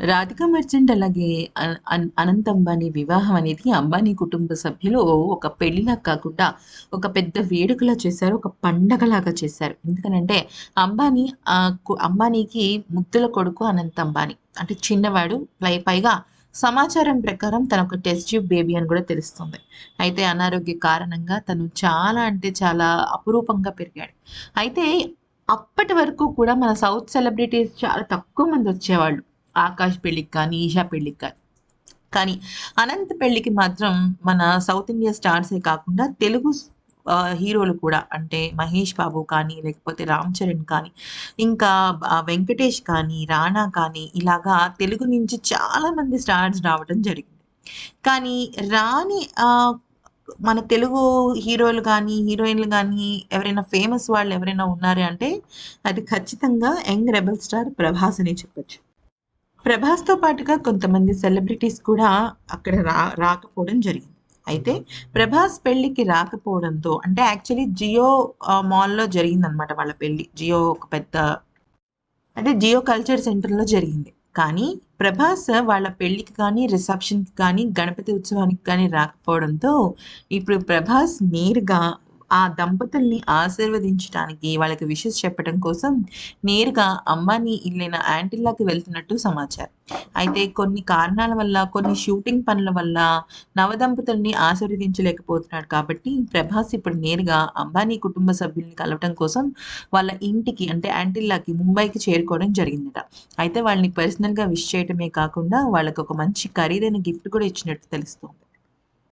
Radhika merchant అలాగే అన్- అనంత్ అంబానీ వివాహం అనేది అంబానీ కుటుంబ సభ్యులు ఒక పెళ్ళిలా కాకుండా ఒక పెద్ద వేడుకలా చేశారు ఒక పండగలాగా చేశారు. ఎందుకనంటే అంబానీ అంబానీకి ముద్దుల కొడుకు అనంత్ అంబానీ. అంటే చిన్నవాడు పై పైగా సమాచారం ప్రకారం తన ఒక టెస్ట్ ట్యూబ్ బేబీ అని కూడా తెలుస్తుంది. అయితే అనారోగ్య కారణంగా తను చాలా అంటే చాలా అపురూపంగా పెరిగాడు. అయితే అప్పటి వరకు కూడా మన సౌత్ సెలబ్రిటీస్ చాలా తక్కువ మంది వచ్చేవాళ్ళు. ఆకాష్ పెళ్ళికి కానీ ఈషా పెళ్ళికి కానీ. కానీ అనంత్ పెళ్ళికి మాత్రం మన సౌత్ ఇండియా స్టార్సే కాకుండా తెలుగు హీరోలు కూడా. అంటే మహేష్ బాబు కానీ లేకపోతే రామ్ చరణ్ కానీ ఇంకా వెంకటేష్ కానీ రానా కానీ ఇలాగా తెలుగు నుంచి చాలా మంది స్టార్స్ రావడం జరిగింది. కానీ రాని మన తెలుగు హీరోలు కానీ హీరోయిన్లు కానీ ఎవరైనా ఫేమస్ వాళ్ళు ఎవరైనా ఉన్నారు అంటే అది ఖచ్చితంగా యంగ్ రెబల్ స్టార్ ప్రభాస్ అని చెప్పొచ్చు. ప్రభాస్తో పాటుగా కొంతమంది సెలబ్రిటీస్ కూడా అక్కడ రా రాకపోవడం జరిగింది. అయితే ప్రభాస్ పెళ్ళికి రాకపోవడంతో అంటే యాక్చువల్లీ జియో ఆ, మాల్లో జరిగిందనమాట వాళ్ళ పెళ్ళి. జియో ఒక పెద్ద అంటే జియో కల్చర్ సెంటర్లో జరిగింది. కానీ ప్రభాస్ వాళ్ళ పెళ్ళికి కానీ రిసెప్షన్కి కానీ గణపతి ఉత్సవానికి కానీ రాకపోవడంతో ఇప్పుడు ప్రభాస్ నేరుగా ఆ దంపతుల్ని ఆశీర్వదించడానికి వాళ్ళకి విషెస్ చెప్పడం కోసం నేరుగా అంబానీ ఇల్లైన యాంటిల్లాకి వెళ్తున్నట్టు సమాచారం. అయితే కొన్ని కారణాల వల్ల కొన్ని షూటింగ్ పనుల వల్ల నవదంపతుల్ని ఆశీర్వదించలేకపోతున్నాడు కాబట్టి ప్రభాస్ ఇప్పుడు నేరుగా అంబానీ కుటుంబ సభ్యుల్ని కలవటం కోసం వాళ్ళ ఇంటికి అంటే యాంటిల్లాకి ముంబైకి చేరుకోవడం జరిగిందట. అయితే వాళ్ళని పర్సనల్గా విష్ చేయటమే కాకుండా వాళ్ళకి ఒక మంచి ఖరీదైన గిఫ్ట్ కూడా ఇచ్చినట్టు తెలుస్తుంది.